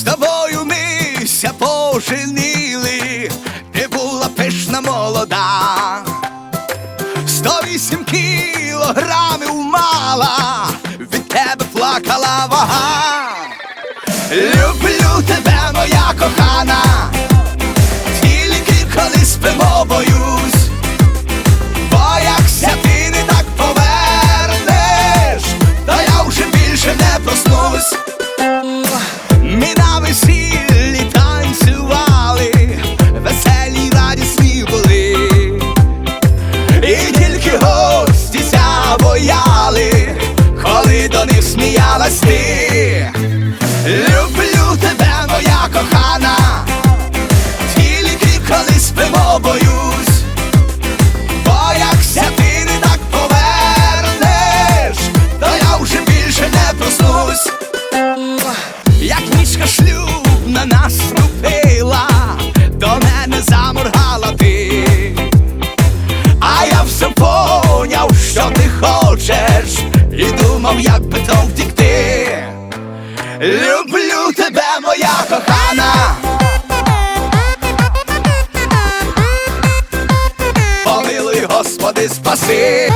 З тобою мися поженили, ти була пишна молода. Сто вісім кілограмів мала, від тебе плакала вага. Люблю тебе, моя кохана, боялась ти Люблю тебе, моя кохана, тільки коли спимо, боюсь, бо якся ти не так повернеш, то я вже більше не проснусь, як нічка шлюбна наступила, до мене заморгала ти, а я все поняв, що ти хочеш, і думав, як би то втікати кохана, помилуй, Господи, спаси.